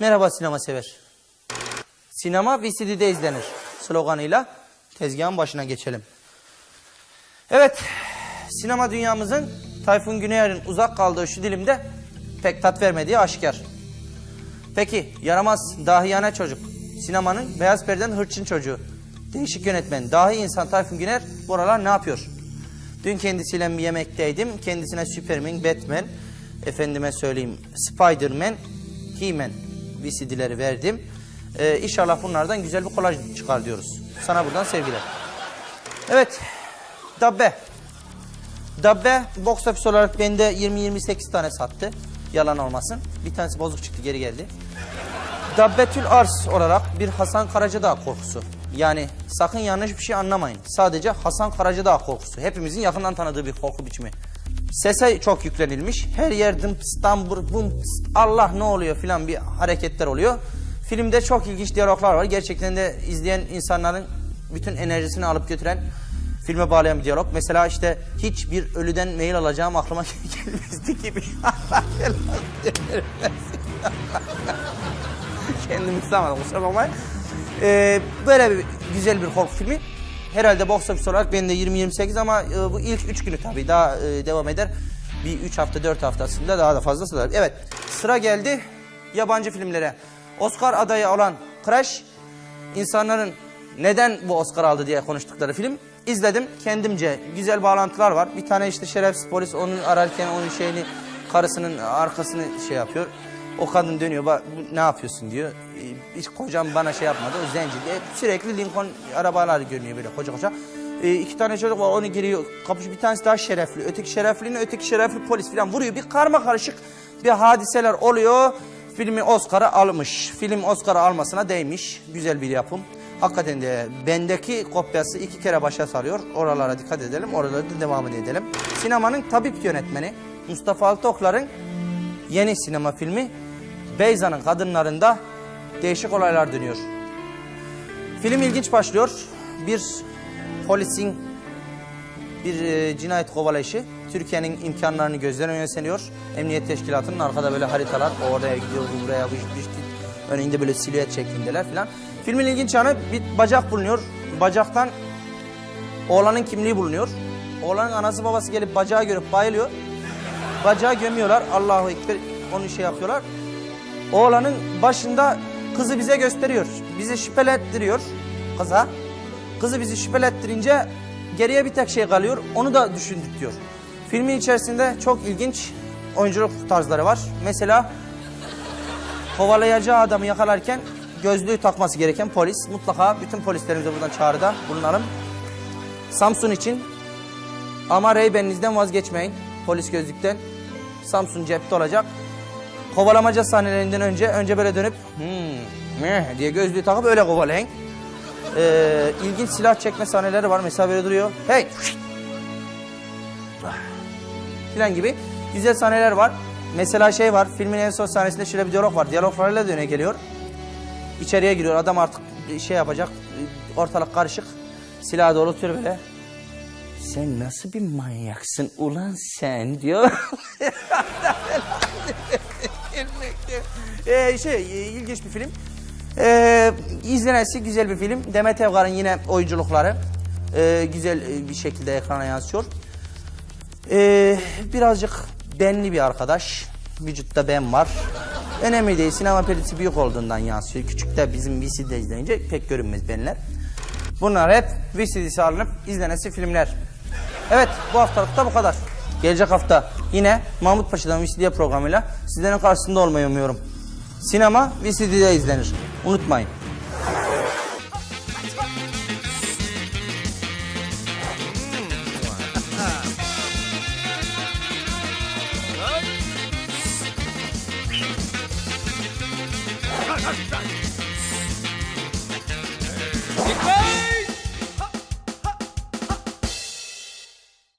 Merhaba sinema sever. Sinema VCD'de izlenir sloganıyla tezgahın başına geçelim. Evet, sinema dünyamızın Tayfun Güneyer'in uzak kaldığı şu dilimde pek tat vermediği aşikar. Peki, yaramaz, dahiyane çocuk, sinemanın beyaz perden hırçın çocuğu, değişik yönetmen, dahi insan Tayfun Güner bu aralar ne yapıyor? Dün kendisiyle bir yemekteydim, kendisine Superman, Batman, efendime söyleyeyim Spiderman, He-Man VCD'leri verdim. Ee, inşallah bunlardan güzel bir kolaj çıkar diyoruz. Sana buradan sevgiler. Evet, Dabbe. Dabbe box office olarak bende 20-28 tane sattı. Yalan olmasın. Bir tanesi bozuk çıktı geri geldi. Dabbetül Ars olarak bir Hasan Karacadağ korkusu. Yani sakın yanlış bir şey anlamayın. Sadece Hasan Karacadağ korkusu. Hepimizin yakından tanıdığı bir korku biçimi. Sese çok yüklenilmiş. Her yer dımpıs, dambur, bum, pıs, Allah ne oluyor filan bir hareketler oluyor. Filmde çok ilginç diyaloglar var. Gerçekten de izleyen insanların bütün enerjisini alıp götüren filme bağlayan bir diyalog. Mesela işte hiçbir ölüden mail alacağım aklıma gelmezdi gibi. Kendimi tutamadım kusura bakmayın. Ee, böyle bir güzel bir korku filmi. Herhalde box office olarak benim de 20-28 ama e, bu ilk 3 günü tabii daha e, devam eder. Bir 3 hafta 4 haftasında daha da fazlası da. Evet sıra geldi yabancı filmlere. Oscar adayı olan Crash insanların neden bu Oscar aldı diye konuştukları film. İzledim kendimce güzel bağlantılar var. Bir tane işte şerefsiz polis onu ararken onun şeyini karısının arkasını şey yapıyor. O kadın dönüyor bu ne yapıyorsun diyor. Ee, Hiç kocam bana şey yapmadı o zenci diye. Sürekli Lincoln arabalar görünüyor böyle koca koca. Ee, iki tane çocuk var onu giriyor kapış bir tanesi daha şerefli. Öteki şereflinin öteki şerefli polis falan vuruyor. Bir karma karışık bir hadiseler oluyor. Filmi Oscar'ı almış. Film Oscar'ı almasına değmiş. Güzel bir yapım. Hakikaten de bendeki kopyası iki kere başa sarıyor. Oralara dikkat edelim. Oralara da devamını edelim. Sinemanın tabip yönetmeni Mustafa Altoklar'ın yeni sinema filmi Beyza'nın kadınlarında değişik olaylar dönüyor. Film ilginç başlıyor. Bir polisin bir e, cinayet kovalayışı Türkiye'nin imkanlarını gözden önüne seriyor. Emniyet teşkilatının arkada böyle haritalar oraya gidiyor buraya bu iş- bu iş- önünde böyle silüet şeklindeler filan. Filmin ilginç yanı bir bacak bulunuyor. Bacaktan oğlanın kimliği bulunuyor. Oğlanın anası babası gelip bacağı görüp bayılıyor. Bacağı gömüyorlar. Allahu Ekber onu şey yapıyorlar. Oğlanın başında kızı bize gösteriyor. Bizi şüphelettiriyor kıza. Kızı bizi şüphelettirince geriye bir tek şey kalıyor. Onu da düşündük diyor. Filmin içerisinde çok ilginç oyunculuk tarzları var. Mesela kovalayacağı adamı yakalarken gözlüğü takması gereken polis. Mutlaka bütün polislerimize buradan çağrıda bulunalım. Samsun için ama Ray-Ban'inizden vazgeçmeyin. Polis gözlükten. Samsun cepte olacak. Kovalamaca sahnelerinden önce önce böyle dönüp hmm, meh diye gözlüğü takıp öyle kovalayın. Ee, ilginç silah çekme sahneleri var. Mesela böyle duruyor. Hey! Filan gibi güzel sahneler var. Mesela şey var. Filmin en son sahnesinde şöyle bir diyalog var. Diyaloglarıyla da öne geliyor. İçeriye giriyor. Adam artık şey yapacak. Ortalık karışık. Silahı doğrultuyor böyle. Sen nasıl bir manyaksın ulan sen diyor. ee, şey e, ilginç bir film. Ee, izlenesi güzel bir film. Demet Evgar'ın yine oyunculukları e, güzel e, bir şekilde ekrana yansıyor. Ee, birazcık benli bir arkadaş. Vücutta ben var. Önemli değil. Sinema perdesi büyük olduğundan yansıyor. Küçükte bizim VCD'de izleyince pek görünmez benler. Bunlar hep VCD'si alınıp izlenesi filmler. Evet bu haftalık da bu kadar. Gelecek hafta yine Mahmut Paşa'dan VCD programıyla sizlerin karşısında olmayı umuyorum. Sinema VCD'de izlenir. Unutmayın. Dikkat!